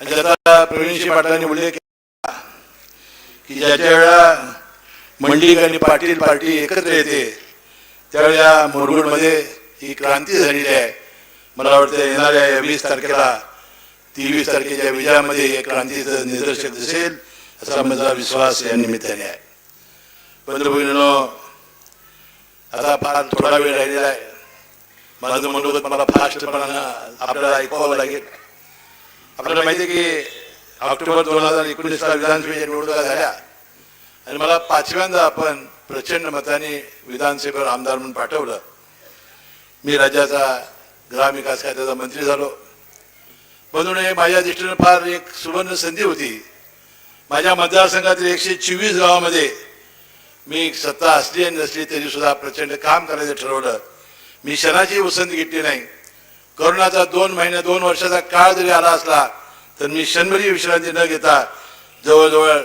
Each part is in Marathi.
आणि त्याचा प्रवीणशी पाटलांनी उल्लेख केला की ज्याच्या वेळा मंडलिक आणि पाटील पार्टी एकत्र येते त्यावेळी या मुरगुडमध्ये ही क्रांती झालेली आहे. मला वाटतं येणाऱ्या या वीस तारखेला तेवीस तारखेच्या विजयामध्ये या क्रांतीचं निदर्शक दिसेल असा माझा विश्वास या निमित्ताने आहे. पंतप्रधानो आता फार थोडा वेळ राहिलेला आहे. माझं मनोगत मला फास्टपणानं आपल्याला ऐकावं लागेल. आपल्याला माहिती आहे की ऑक्टोबर दोन हजार एकोणीसला विधानसभेच्या निवडणुका झाल्या. आणि मला पाचव्यांदा आपण प्रचंड मताने विधानसभेवर आमदार म्हणून पाठवलं. मी राज्याचा ग्रामविकास खात्याचा मंत्री झालो. म्हणून हे माझ्या दृष्टीनं फार एक सुवर्ण संधी होती. माझ्या मतदारसंघातील एकशे चोवीस गावामध्ये मी सत्ता असली आणि नसली तरी सुद्धा प्रचंड काम करायचं ठरवलं. मी क्षणाची उसंत घेतली नाही. करोनाचा दोन महिने दोन वर्षाचा काळ जरी आला असला तर मी शनिवारी विश्रांती न घेता जवळजवळ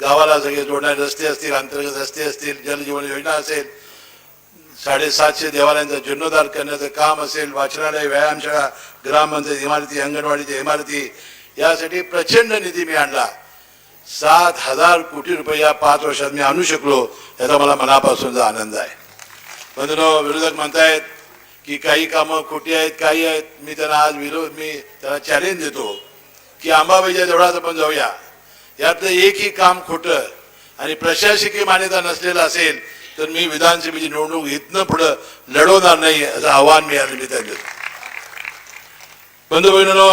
गावाला सगळे जोडणारे रस्ते असतील अंतर्गत रस्ते असतील जलजीवन योजना असेल साडेसातशे देवालयांचा जीर्णोद्धार करण्याचं काम असेल वाचनालय व्यायामशाळा ग्रामपंचायत इमारती अंगणवाडीच्या इमारती यासाठी प्रचंड निधी मी आणला. सात हजार कोटी रुपये या पाच वर्षात मी आणू शकलो याचा मला मनापासूनचा आनंद आहे. बंधनो विरोधक म्हणतायत की काही कामं खोटी आहेत काही आहेत. मी त्यांना आज विरोध मी त्यांना चॅलेंज देतो की अंबाबाईच्या देवळात आपण जाऊया. यातलं एकही काम खोटं आणि प्रशासकीय मान्यता नसलेलं असेल तर मी विधानसभेची निवडणूक इथनं पुढं लढवणार नाही असं आव्हान मी या निमित्ताने बंधू बहिणीनो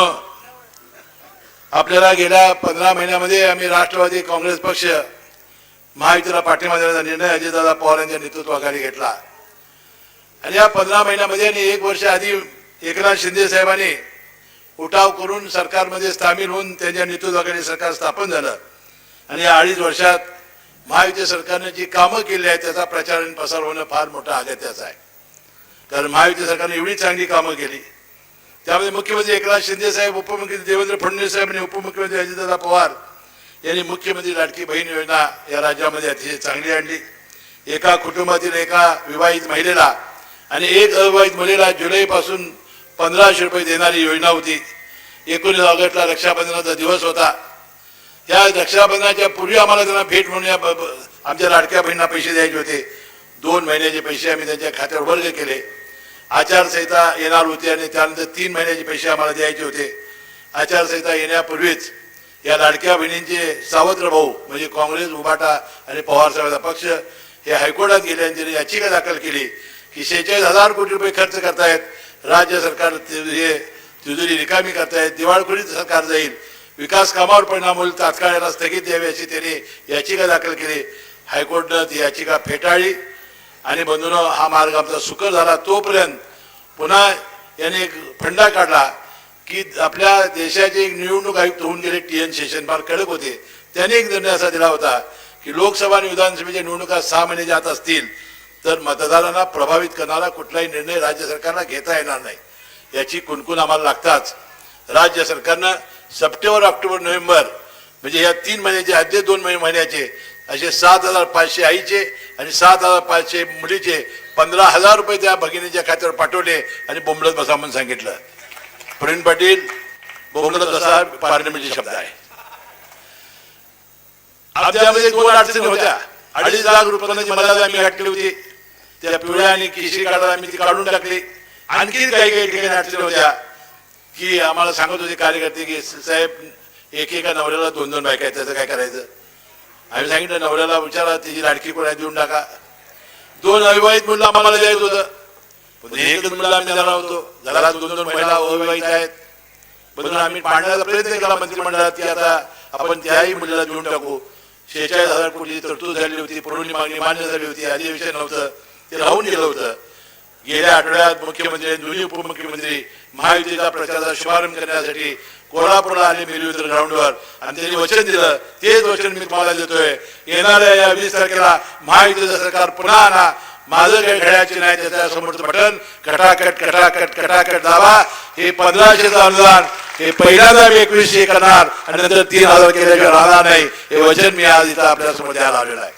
आपल्याला गेल्या पंधरा महिन्यामध्ये आम्ही राष्ट्रवादी काँग्रेस पक्ष महायुतीला पाठिंबा देण्याचा निर्णय अजितदादा पवार यांच्या नेतृत्वाखाली घेतला. आणि या पंधरा महिन्यामध्ये आणि एक वर्ष आधी एकनाथ शिंदे साहेबांनी उठाव करून सरकारमध्ये सामील होऊन त्यांच्या नेतृत्वाकडे सरकार स्थापन झालं. आणि या अडीच वर्षात महायुती सरकारने जी कामं केली आहेत त्याचा प्रचार आणि प्रसार होणं फार मोठा अगत्याचं आहे. कारण महायुती सरकारने एवढी चांगली कामं केली. त्यामध्ये मुख्यमंत्री एकनाथ शिंदे साहेब उपमुख्यमंत्री देवेंद्र फडणवीस साहेब आणि उपमुख्यमंत्री अजितदादा पवार यांनी मुख्यमंत्री लाडकी बहीण योजना या राज्यामध्ये अतिशय चांगली आणली. एका कुटुंबातील एका विवाहित महिलेला आणि एक अविवाहित मुलीला जुलैपासून पंधराशे रुपये देणारी योजना होती. एकोणीस ऑगस्टला रक्षाबंधनाचा दिवस होता. या रक्षाबंधनाच्या पूर्वी आम्हाला त्यांना भेट म्हणून या आमच्या लाडक्या बहिणींना पैसे द्यायचे होते. दोन महिन्याचे पैसे आम्ही त्यांच्या खात्यावर वर्ग केले. आचारसंहिता येणार होती आणि त्यानंतर तीन महिन्याचे पैसे आम्हाला द्यायचे होते. आचारसंहिता येण्यापूर्वीच या लाडक्या बहिणींचे सावत्र भाऊ म्हणजे काँग्रेस उभाटा आणि पवार साहेबांचा पक्ष हे हायकोर्टात गेले आणि त्यांनी याचिका दाखल केली. की शेहेचाळीस हजार कोटी रुपये खर्च करतायत. राज्य सरकार हे तिजोरी रिकामी करतायत. दिवाळखोरीत सरकार जाईल. विकास कामावर परिणाम होईल. तात्काळ याला स्थगित द्यावी अशी त्यांनी याचिका दाखल केली. हायकोर्टनं ती याचिका फेटाळली. आणि बंधून हा मार्ग आमचा सुकर झाला. तोपर्यंत पुन्हा याने एक फंडा काढला की आपल्या देशाचे एक निवडणूक आयुक्त होऊन गेले. टी एन शेषन फार कडक होते. त्यांनी एक निर्णय असा दिला होता की लोकसभा आणि विधानसभेच्या निवडणुका सहा महिने जात असतील. तर मतदारांना प्रभावित करणारा कुठलाही निर्णय राज्य सरकारला घेता येणार नाही. याची कुणकुण आम्हाला लागताच. राज्य सरकारनं सप्टेंबर ऑक्टोबर नोव्हेंबर म्हणजे या तीन महिन्याचे आधले दोन महिने महिन्याचे असे सात हजार पाचशे आईचे आणि सात हजार पाचशे मुलीचे पंधरा हजार रुपये त्या भगिनीच्या खात्यावर पाठवले आणि बोंबलत बसा म्हणून सांगितलं. प्रवीण पाटील बोंबलत बसा पार्लमेंटचे शब्द आहे. आपल्यामध्ये दोन अडचणी होत्या. अडीच लाख रुपयांची मर्यादा आम्ही घातली होती. त्या पिवळ्या आणि केशरी काढायला आम्ही ती काढून टाकली. आणखी काही काही ठिकाणी अडचणी होत्या. की आम्हाला सांगत होते कार्यकर्ते की साहेब एकेका नवऱ्याला दोन दोन बायका आहेत त्याचं काय करायचं? आम्ही सांगितलं नवऱ्याला विचारा तिची लाडकी कोणा देऊन टाका. दोन अविवाहित मुलं आम्हाला द्यायचं होतं. पण एकच मुलं आम्ही झाला होतो. घरात दोन दोन महिला अविवाहित आहेत. म्हणून आम्ही पाडण्याचा प्रयत्न केला मंत्रिमंडळात की आता आपण त्याही मुलीला देऊन टाकू. शेहेचाळीस हजार कोटी तरतूद झाली होती पुरवणी मागणी मान्य झाली होती आधी विषय नव्हतं. ते राहून गेलं होतं. गेल्या आठवड्यात मुख्यमंत्री दोन्ही उपमुख्यमंत्री महायुतीचा प्रचाराचा शुभारंभ करण्यासाठी कोल्हापूरला आले मिरवीतर ग्राउंडवर. आणि त्यांनी वचन दिलं. तेच वचन मी तुम्हाला देतोय. येणाऱ्या या वीस तारखेला महायुतीचं सरकार पुन्हा आणा. माझं काही घड्याची नाही त्याच्या समोरचं बटन. कटाकट कटाकट कटाकट दाबा. हे पंधराशेचं अनुदान. हे पहिल्यांदा मी एकवीसशे करणार. आणि नंतर तीन हजार केल्याशिवाय राहणार नाही. हे वचन मी आज इथं आपल्यासमोर द्यायला आलेलं आहे.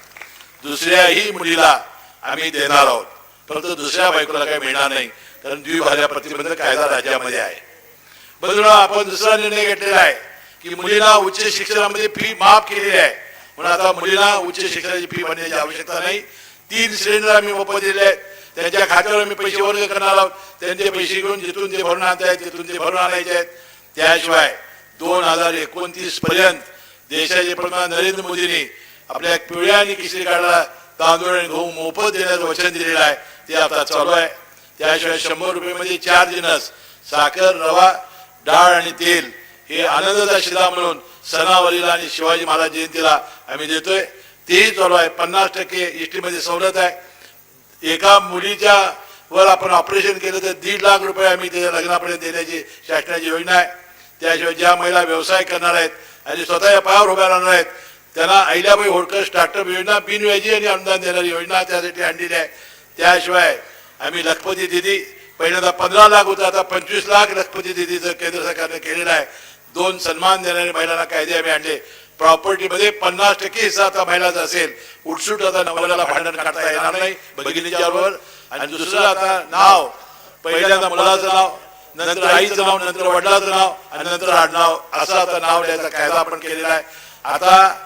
दुसऱ्याही मुलीला आम्ही देणार आहोत. परंतु दुसऱ्या बायकोला काही मिळणार नाही कारण द्विभार्या प्रतिबंध कायदा राज्यामध्ये आहे. बघून आपण दुसरा निर्णय घेतलेला आहे की मुलीला उच्च शिक्षणामध्ये फी माफ केलेली आहे. म्हणून आता मुलीला उच्च शिक्षणाची फी भरण्याची आवश्यकता नाही. तीन सिलेंडर आम्ही मोफत दिले आहेत. त्यांच्या खात्यावर आम्ही पैसे वर्ग करणार आहोत. त्यांचे पैसे घेऊन जिथून ते भरून आणता आहेत तिथून ते भरून आणायचे आहेत. त्याशिवाय दोन हजार एकोणतीस पर्यंत देशाचे पंतप्रधान नरेंद्र मोदींनी आपल्या पिवळ्या आणि किशरी काढला तांदूळ आणि गहू मोफत देण्याचं वचन दिलेलं आहे. ते आता चालू आहे. त्याशिवाय शंभर रुपयेमध्ये चार जिनस साखर रवा डाळ आणि तेल हे आनंदाचा शिदा म्हणून सणावलीला आणि शिवाजी महाराज जयंतीला आम्ही देतोय. तेही चालू आहे. पन्नास टक्के एसटी सवलत आहे. एका मुलीच्या वर आपण ऑपरेशन केलं तर दीड लाख रुपये आम्ही त्याच्या लग्नापर्यंत देण्याची शासनाची योजना आहे. त्याशिवाय ज्या महिला व्यवसाय करणार आहेत आणि स्वतःच्या पायावर उभ्या राहणार आहेत त्यांना अहिल्याबाई होळकर स्टार्टअप योजना बिनव्याजी आणि अनुदान देणारी योजना त्यासाठी आणलेली आहे. त्याशिवाय आम्ही लखपती दिदी पहिल्यांदा पंधरा लाख होता आता पंचवीस लाख लखपती दिदीचं केंद्र सरकारने केलेलं आहे. दोन सन्मान देणारे महिलांना कायदे आम्ही आणले. प्रॉपर्टीमध्ये पन्नास टक्के हिस्सा आता महिलाचा असेल. उठसूट आता नवऱ्याला भांडण काढता येणार नाही भगिनीच्या बरोबर आणि दुसरं आता नाव. पहिल्यांदा मुलाचं नाव नंतर आईचं नाव नंतर वडिलाचं नाव आणि नंतर आडनाव. असं आता नाव द्यायचा कायदा आपण केलेला आहे. आता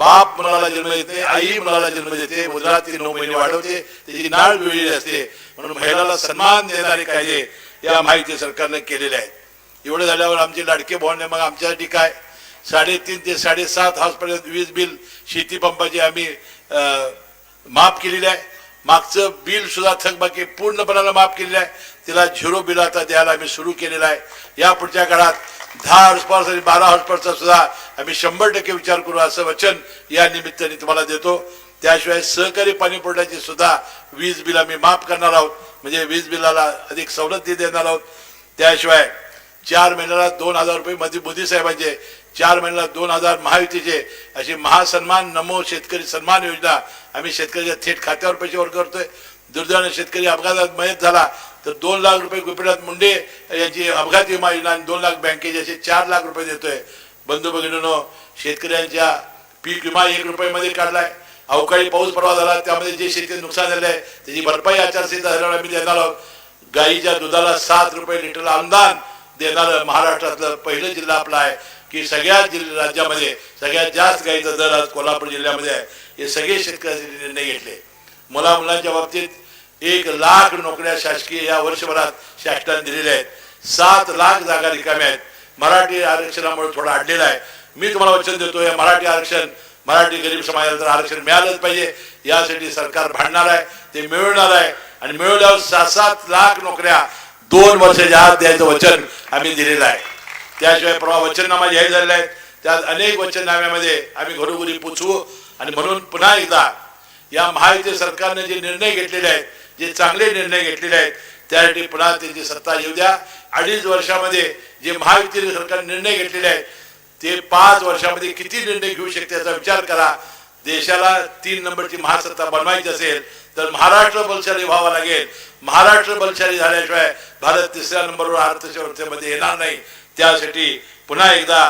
बाप मुलाला जन्म देते आई मुलाला जन्म देते मुलाला ती नऊ महिने वाढवते त्याची नाळ वेळी असते. म्हणून महिलाला सन्मान देणारे कायदे या माहिती सरकारने केलेले आहेत. एवढं झाल्यावर आमचे लाडके भावने मग आमच्यासाठी काय? साडेतीन ते साडेसात हाऊसपर्यंत वीज बिल शेती पंपाची आम्ही माफ केलेली आहे. मागचं बिल सुद्धा थकबाकी पूर्णपणाला माफ केलेलं आहे. तिला झिरो बिल आता द्यायला आम्ही सुरू केलेलं आहे. या पुढच्या काळात दहा हॉर्स आणि बारा हॉर्स सुद्धा आम्ही शंभर टक्के विचार करू असं वचन या निमित्ताने तुम्हाला देतो. त्याशिवाय सहकारी पाणी पुरवठ्याची सुद्धा वीज बिल आम्ही माफ करणार आहोत. म्हणजे वीज बिलाला अधिक सवलती देणार आहोत. त्याशिवाय चार महिन्याला दोन हजार रुपये मध्ये मोदी साहेबांचे चार महिन्याला दोन हजार महायुतीचे अशी महासन्मान नमो शेतकरी सन्मान योजना आम्ही शेतकऱ्याच्या थेट खात्यावर पैसे वर करतोय. दुर्दैवाने शेतकरी अपघातात मयत झाला तर दोन लाख रुपये गोपीनाथ मुंडे यांची अपघात विमा योजना आणि दोन लाख बँकेचे असे चार लाख रुपये देतोय. बंधू भगिनीनो शेतकऱ्यांच्या पीक विमा एक रुपयामध्ये काढलाय. अवकाळी पाऊस परवा झाला त्यामध्ये जे शेती नुकसान झालं आहे त्याची भरपाई आचारसंहिता झाल्यावर आम्ही देणार आहोत. गाईच्या दुधाला सात रुपये लिटरला अनुदान देणारं महाराष्ट्रातलं पहिलं जिल्हा आपला आहे. की सगळ्या जिल्ह्या राज्यामध्ये सगळ्यात जास्त गायीचा दर आज कोल्हापूर जिल्ह्यामध्ये आहे. हे सगळे शेतकऱ्यांचे निर्णय घेतले. मुला मुलांच्या बाबतीत एक लाख नोकऱ्या शासकीय या वर्षभरात शासनाने दिलेल्या आहेत. सात लाख जागा रिकाम्या आहेत. मराठी आरक्षणामुळे थोडा अडलेला आहे. मी तुम्हाला वचन देतो या मराठी आरक्षण मराठी गरीब समाजाला तर आरक्षण मिळालंच पाहिजे. यासाठी सरकार भांडणार आहे. ते मिळवणार आहे. आणि मिळवल्यावर सात सात लाख नोकऱ्या दोन वर्षाच्या आत द्यायचं वचन आम्ही दिलेलं आहे. त्याशिवाय परवा वचननामा जाहीर झालेला आहे. त्यात अनेक वचननाम्यामध्ये आम्ही घरोघरी पोचवू आणि म्हणून पुन्हा एकदा या महायुती सरकारने जे निर्णय घेतलेले आहेत जे चांगले निर्णय घेतलेले आहेत त्यासाठी पुन्हा त्यांची सत्ता येऊ द्या. अडीच वर्षामध्ये जे महायुती सरकार निर्णय घेतलेले आहेत ते पाच वर्षामध्ये किती निर्णय घेऊ शकते याचा विचार करा. देशाला तीन नंबरची महासत्ता बनवायची असेल तर महाराष्ट्र बलशाली व्हावा लागेल. महाराष्ट्र बलशाली झाल्याशिवाय भारत तिसऱ्या नंबरवर अर्थव्यवस्थेमध्ये येणार नाही. त्यासाठी पुन्हा एकदा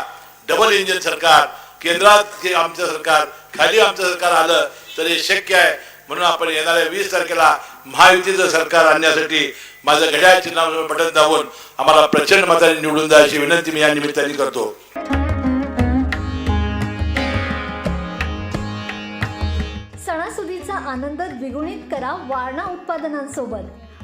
डबल इंजिन सरकार केंद्रात आमचं सरकार खाली आमचं सरकार आलं तर हे शक्य आहे. म्हणून आपण येणाऱ्या वीस तारखेला महायुतीचं सरकार आणण्यासाठी माझं घड्याळ चिन्हावर बटन दाबून आम्हाला प्रचंड मताने निवडून द्या अशी विनंती मी या निमित्ताने करतो. सणासुदीचा आनंद द्विगुणित करा वारणा उत्पादनांसोबत.